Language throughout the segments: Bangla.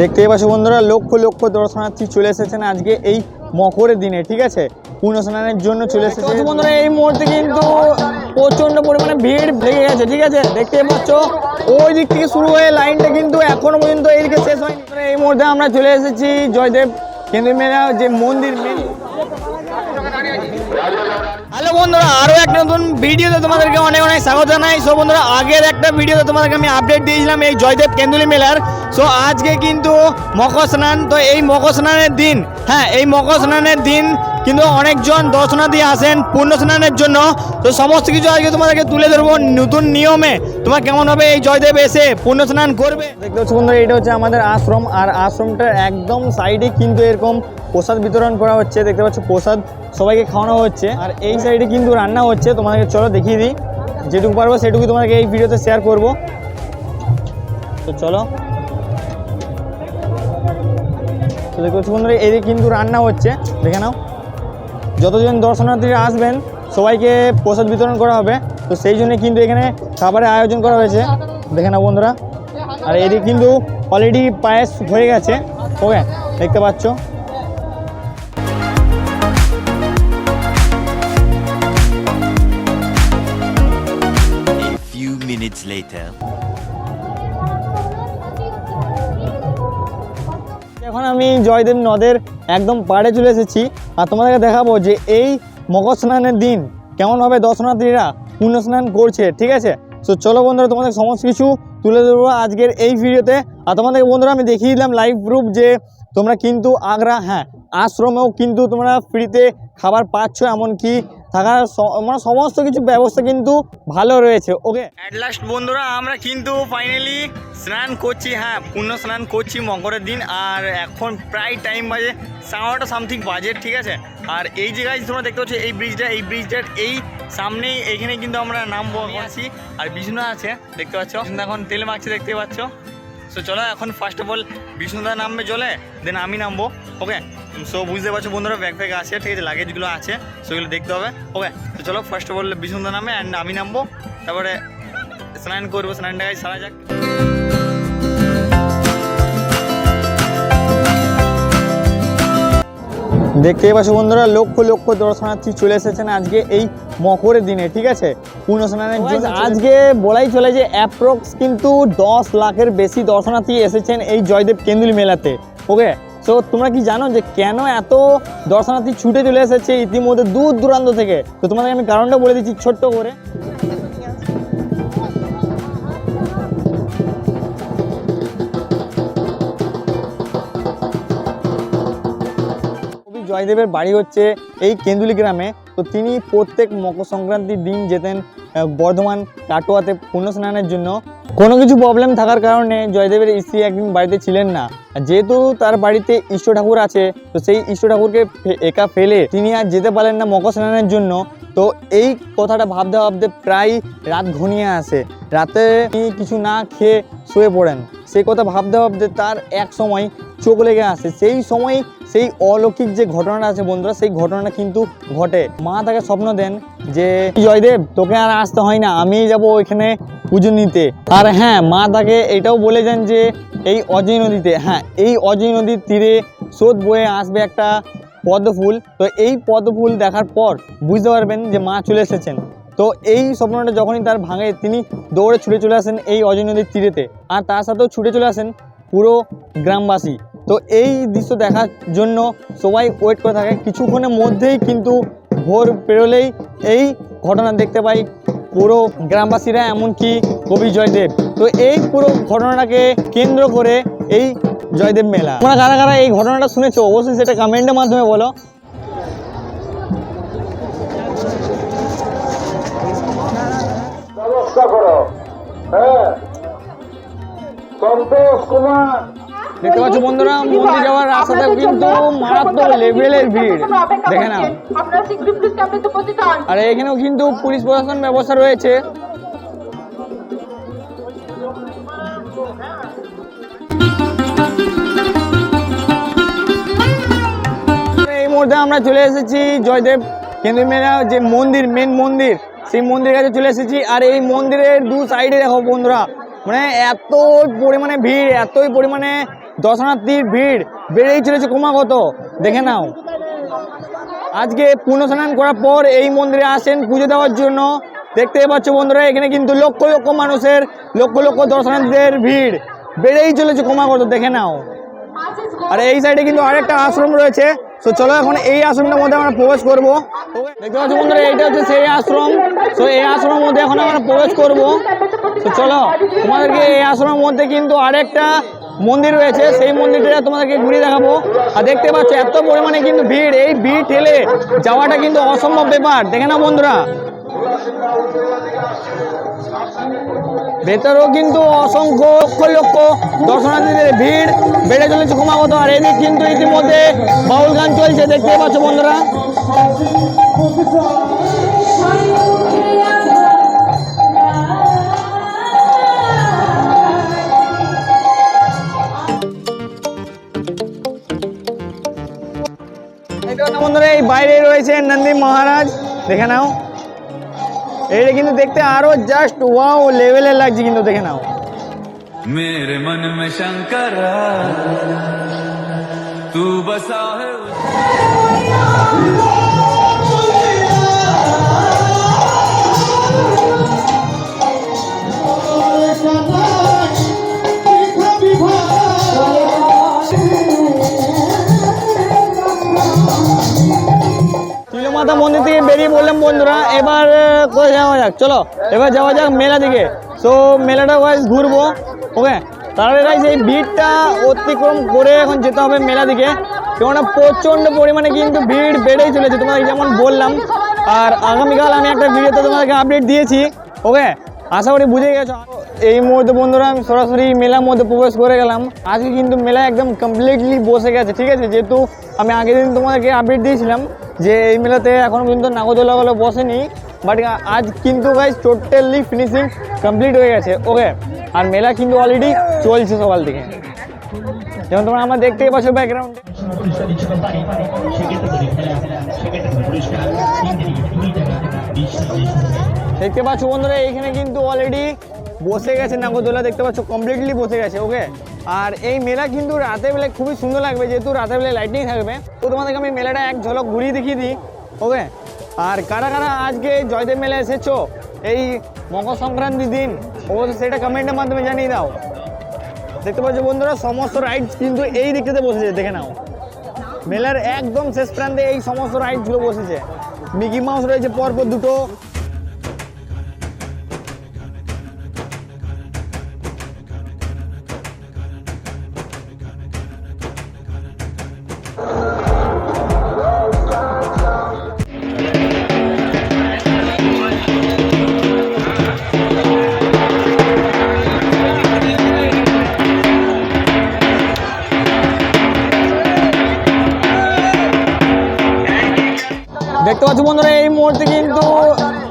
দেখতেই পাচ্ছ বন্ধুরা লক্ষ লক্ষ দর্শনার্থী চলে এসেছেন আজকে এই মকরের দিনে ঠিক আছে? পূর্ণ স্নানের জন্য চলে এসেছে বন্ধুরা এই মুহূর্তে কিন্তু প্রচণ্ড পরিমাণে ভিড় লেগে গেছে ঠিক আছে? দেখতে পাচ্ছ ওই দিক থেকে শুরু হয়ে লাইনটা কিন্তু এখনও পর্যন্ত এইদিকে শেষ হয়নি। এই মুহূর্তে আমরা চলে এসেছি জয়দেব কেন্দ্র মেলা যে মন্দির মেন। হ্যালো বন্ধুরা আরও একটা নতুন ভিডিওতে তোমাদেরকে অনেক অনেক স্বাগত জানাই। সো বন্ধুরা, আগের একটা ভিডিওতে তোমাদেরকে আমি আপডেট দিয়েছিলাম এই জয়দেব কেন্দুলি মেলার। সো আজকে কিন্তু মকর স্নান, তো এই মকর স্নানের দিন হ্যাঁ এই মকর স্নানের দিন কিন্তু অনেকজন দর্শনার্থী আসেন পূর্ণ স্নানের জন্য। তো সমস্ত কিছু আজকে তোমাদেরকে তুলে ধরবো নতুন নিয়মে। তোমার কেমন হবে এই জয়দেব এসে পূর্ণ স্নান করবে? দেখতে বন্ধুরা, এটা হচ্ছে আমাদের আশ্রম, আর আশ্রমটার একদম সাইডে কিন্তু এরকম প্রসাদ বিতরণ করা হচ্ছে, দেখতে পাচ্ছ প্রসাদ সবাইকে খাওয়ানো হচ্ছে। আর এই সাইডে কিন্তু রান্না হচ্ছে, তোমাদেরকে চলো দেখিয়ে দিই। যেটুকু পারব সেটুকু তোমাদেরকে এই ভিডিওতে শেয়ার করব। তো চলো। তো দেখতে পাচ্ছ বন্ধুরা, এদিকে কিন্তু রান্না হচ্ছে, দেখে নাও। যতজন দর্শনার্থীরা আসবেন, সবাইকে প্রসাদ বিতরণ করা হবে। তো সেই জন্য কিন্তু এখানে খাবারের আয়োজন করা হয়েছে। দেখে নাও বন্ধুরা। আর এদিকে কিন্তু অলরেডি পায়েস হয়ে গেছে ওকে দেখতে পাচ্ছ। Later. এখন আমি জয়দেব নদের একদম পাড়ে চলে এসেছি আর তোমাদেরকে দেখাবো যে এই মকর স্নানের দিন কেমনভাবে দর্শনার্থীরা পুণ্য স্নান করছে, ঠিক আছে তো চলো বন্ধুরা, তোমাদের সমস্ত কিছু তুলে ধরবো আজকের এই ভিডিওতে আর তোমাদের বন্ধুরা, আমি দেখিয়ে দিলাম লাইভ প্রুফ যে তোমরা কিন্তু আগ্রা হ্যাঁ আশ্রমেও কিন্তু তোমরা ফ্রিতে খাবার পাচ্ছ, এমনকি থাকার মানে সমস্ত কিছু ব্যবস্থা কিন্তু ভালো রয়েছে ওকে অ্যাট লাস্ট বন্ধুরা আমরা কিন্তু ফাইনালি স্নান করছি হ্যাঁ পূর্ণ স্নান করছি মকরের দিন আর এখন প্রায় টাইম বাজে সাড়ে সামথিং বাজে ঠিক আছে? আর এই জায়গায় তোমরা দেখতে পাচ্ছ এই ব্রিজটা এই ব্রিজটার এই সামনেই এইখানে কিন্তু আমরা নামবো এখন আছি। আর বিষ্ণু আছে দেখতে পাচ্ছ? এখন তেল মাখছে দেখতে পাচ্ছ? সো চলো এখন ফার্স্ট অফ অল বিষ্ণুদা নামবে চলে দেন আমি নামবো ওকে সো বুঝতে পারছ বন্ধুরা ব্যাগ ফ্যাগ আছে ঠিক আছে লাগেজগুলো আছে সেগুলো দেখতে হবে। ওকে তো চলো ফার্স্ট অফ অল বিষ্ণুদা নামে অ্যান্ড আমি নামবো। তারপরে স্নান করব স্নানটাকে সারা যাক। দেখতেই পাচ্ছ বন্ধুরা লক্ষ লক্ষ দর্শনার্থী চলে এসেছেন আজকে এই মকরের দিনে ঠিক আছে? পূর্ণ স্নানের জন্য আজকে বলাই চলে যে অ্যাপ্রক্স কিন্তু দশ লাখের বেশি দর্শনার্থী এসেছেন এই জয়দেব কেন্দুলি মেলাতে ওকে তো তোমরা কি জানো যে কেন এত দর্শনার্থী ছুটে চলে এসেছে ইতিমধ্যে দূর দূরান্ত থেকে? তো তোমাদের আমি কারণটা বলে দিচ্ছি ছোট্ট করে। জয়দেবের বাড়ি হচ্ছে এই কেন্দুলি গ্রামে। তো তিনি প্রত্যেক মকর সংক্রান্তির দিন যেতেন বর্ধমান কাটোয়াতে পুণ্য স্নানের জন্য। কোনো কিছু প্রবলেম থাকার কারণে জয়দেবের স্ত্রী একদিন বাড়িতে ছিলেন না। যেহেতু তার বাড়িতে ইষ্ট ঠাকুর আছে, তো সেই ইষ্ট ঠাকুরকে একা ফেলে তিনি আর যেতে পারলেন না মকর স্নানের জন্য। তো এই কথাটা ভাবতে ভাবতে প্রায় রাত ঘনিয়ে আসে। রাতে তিনি কিছু না খেয়ে শুয়ে পড়েন। সেই কথা ভাবতে ভাবতে তার এক সময় চোখ লেগে আসে। সেই সময় সেই অলৌকিক যে ঘটনাটা আছে বন্ধুরা, সেই ঘটনাটা কিন্তু ঘটে। মা তাকে স্বপ্ন দেন যে, জয়দেব, তোকে আর আসতে হয় না। আমি যাব ওইখানে পুজো নিতে। আর হ্যাঁ মা তাকে এটাও বলে যান যে, এই অজয় নদীতে হ্যাঁ এই অজয় নদীর তীরে স্রোত বয়ে আসবে একটা পদ্মফুল তো এই পদ্মফুল দেখার পর বুঝতে পারবেন যে মা চলে এসেছেন। তো এই স্বপ্নটা যখনই তার ভাঙে, তিনি দৌড়ে ছুটে চলে আসেন এই অজয় নদীর তীরেতে। আর তার সাথেও ছুটে চলে আসেন পুরো গ্রামবাসী। তো এই দৃশ্য দেখার জন্য সবাই ওয়েট করে থাকে। কিছুক্ষণের মধ্যেই কিন্তু ভোর পেরোলেই এই ঘটনা দেখতে পাই। পুরো গ্রামবাসীরা, এমনকি কবি জয়দেব। তো এই পুরো ঘটনাটাকে কেন্দ্র করে এই জয়দেব মেলা। তোমরা কারা কারা এই ঘটনাটা শুনেছো, অবশ্যই সেটা কমেন্টের মাধ্যমে বলো। হ্যাঁ। সন্তোষ কুমার। দেখতে পাচ্ছ বন্ধুরা মন্দির যাওয়ার রাস্তাতে কিন্তু মারাত্মক লেভেলের ভিড়। দেখে নাও। হন। আর এখানেও কিন্তু পুলিশ প্রশাসন ব্যবস্থা রয়েছে। এই মুহূর্তে আমরা চলে এসেছি জয়দেব কেন্দ্র মেলা যে মন্দির মেন মন্দির সেই মন্দিরের কাছে চলে এসেছি। আর এই মন্দিরের দু সাইডে দেখো বন্ধুরা মানে এত পরিমাণে ভিড় এতই পরিমাণে দর্শনার্থীর ভিড় বেড়েই চলেছে ক্রমাগত। দেখে নাও। আজকে পুণ্য স্নান করার পর এই মন্দিরে আসেন পুজো দেওয়ার জন্য। দেখতে পাচ্ছ বন্ধুরা, এখানে কিন্তু লক্ষ লক্ষ মানুষের, লক্ষ লক্ষ দর্শনার্থীদের ভিড় বেড়েই চলেছে ক্রমাগত। দেখে নাও। আর এই সাইডে কিন্তু আরেকটা আশ্রম রয়েছে। তো চলো এখন এই আশ্রমটার মধ্যে আমরা প্রবেশ করব। দেখতে পাচ্ছ বন্ধুরা এইটা হচ্ছে সেই আশ্রম। তো এই আশ্রমের মধ্যে এখন আমরা প্রবেশ করব। তো চলো, তোমাদেরকে এই আশ্রমের মধ্যে কিন্তু আরেকটা মন্দির রয়েছে, সেই মন্দিরটা তোমাদেরকে ঘুরিয়ে দেখাবো। আর দেখতে পাচ্ছ, এত পরিমাণে কিন্তু ভিড়। এই ভিড় ঠেলে যাওয়াটা কিন্তু অসম্ভব ব্যাপার। দেখে না বন্ধুরা। ভেতরেও কিন্তু অসংখ্য লক্ষ লক্ষ দর্শনার্থীদের ভিড়। বেড়ে চলেছে ক্রমাগত। আর এদিক কিন্তু ইতিমধ্যে বাউল গান চলছে। দেখতে পাচ্ছ বন্ধুরা। বন্ধুরা এই বাইরে রয়েছে নন্দী মহারাজ। দেখে নাও। এটা কিন্তু দেখতে আরও জাস্ট ওয়াও লেভেলে লাগছে কিন্তু, দেখে নাও। মেরে মন মে শঙ্কর তু বসা বন্ধুরা, এবার কোথায় যাওয়া যাক? চলো, এবার যাওয়া যাক মেলা দিকে। তো মেলাটা ওয়াইজ ঘুরবো ওকে তাহলে গাইজ এই ভিড়টা অতিক্রম করে এখন যেতে হবে মেলা দিকে। কেননা প্রচণ্ড পরিমাণে কিন্তু ভিড় বেড়েই চলেছে তোমাদের যেমন বললাম। আর আগামীকাল আমি একটা ভিডিওতে তোমাদেরকে আপডেট দিয়েছি ওকে আশা করি বুঝে গেছো। এই মুহূর্তে বন্ধুরা আমি সরাসরি মেলার মধ্যে প্রবেশ করে গেলাম। আজকে কিন্তু মেলা একদম কমপ্লিটলি বসে গেছে, ঠিক আছে? যেহেতু আমি আগের দিন তোমাদেরকে আপডেট দিয়েছিলাম যে এই মেলাতে এখনও পর্যন্ত নাগরদোলাগুলো বসেনি বাট আজ কিন্তু গাইজ টোটালি ফিনিশিং কমপ্লিট হয়ে গেছে ওকে আর মেলা কিন্তু অলরেডি চলছে সকাল থেকে। যেমন তোমরা আমার দেখতেই পাচ্ছ ব্যাকগ্রাউন্ডে দেখতে পাচ্ছ বন্ধুরা এইখানে কিন্তু অলরেডি বসে গেছে নাগরদোলা, দেখতে পাচ্ছ কমপ্লিটলি বসে গেছে ওকে আর এই মেলা কিন্তু রাতের বেলায় খুবই সুন্দর লাগবে, যেহেতু রাতের বেলায় লাইটিং থাকবে। তো তোমাদেরকে আমি মেলাটা এক ঝলক ঘুরিয়ে দেখিয়ে দিই ওকে আর কারা কারা আজকে জয়দেব মেলা এসেছ? এই মকর সংক্রান্তির দিন, অবশ্যই সেটা কমেন্টের মাধ্যমে জানিয়ে দাও। দেখতে পাচ্ছ বন্ধুরা, সমস্ত রাইডস কিন্তু এই দিকটাতে বসেছে, দেখে নাও। মেলার একদম শেষ প্রান্তে এই সমস্ত রাইডসগুলো বসেছে। মিকি মাউস রয়েছে পরপর দুটো দেখতে পাচ্ছ বন্ধুরা এই মুহূর্তে কিন্তু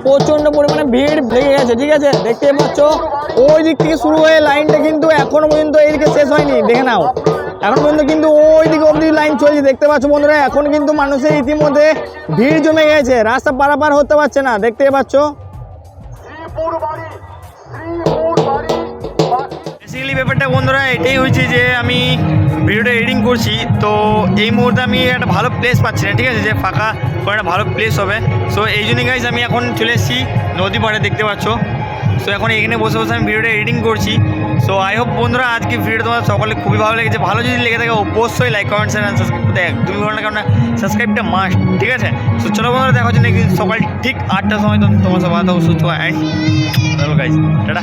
প্রচণ্ড পরিমাণে ভিড় লেগে গেছে ঠিক আছে? দেখতে পাচ্ছ ওই দিক থেকে শুরু হয়ে লাইনটা কিন্তু এখনও পর্যন্ত এইদিকে শেষ হয়নি দেখে নাও। এখন পর্যন্ত কিন্তু ওই দিকে অবধি লাইন চলছে দেখতে পাচ্ছ বন্ধুরা এখন কিন্তু মানুষের ইতিমধ্যে ভিড় জমে গেছে রাস্তা পারাপার হতে পারছে না দেখতে পাচ্ছ? বেসিক্যালি ব্যাপারটা বন্ধুরা এটাই হয়েছে যে আমি ভিডিওটা এডিটিং করছি, তো এই মুহূর্তে আমি একটা ভালো প্লেস পাচ্ছি না, ঠিক আছে? যে ফাঁকা কোনো একটা ভালো প্লেস হবে। সো এই জন্যই গাইজ আমি এখন চলে এসেছি নদী পাড়ে, দেখতে পাচ্ছ? সো এখন এখানে বসে বসে আমি ভিডিওটা এডিটিং করছি। সো আই হোপ বন্ধুরা আজকে ভিডিওটা তোমার সকলে খুবই ভালো লেগেছে। ভালো যদি লেগে থাকে, অবশ্যই লাইক কমেন্ট শেয়ার সাবস্ক্রাইব করতে একদমই ভালো না কারণ সাবস্ক্রাইবটা মাস্ট ঠিক আছে? সো চলো বন্ধুরা, দেখা হচ্ছে একদিন সকাল ঠিক আটটার সময়। তোমার সব ভালো থাকো, সুস্থ অ্যান্ড গাইজ টাটা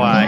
বাই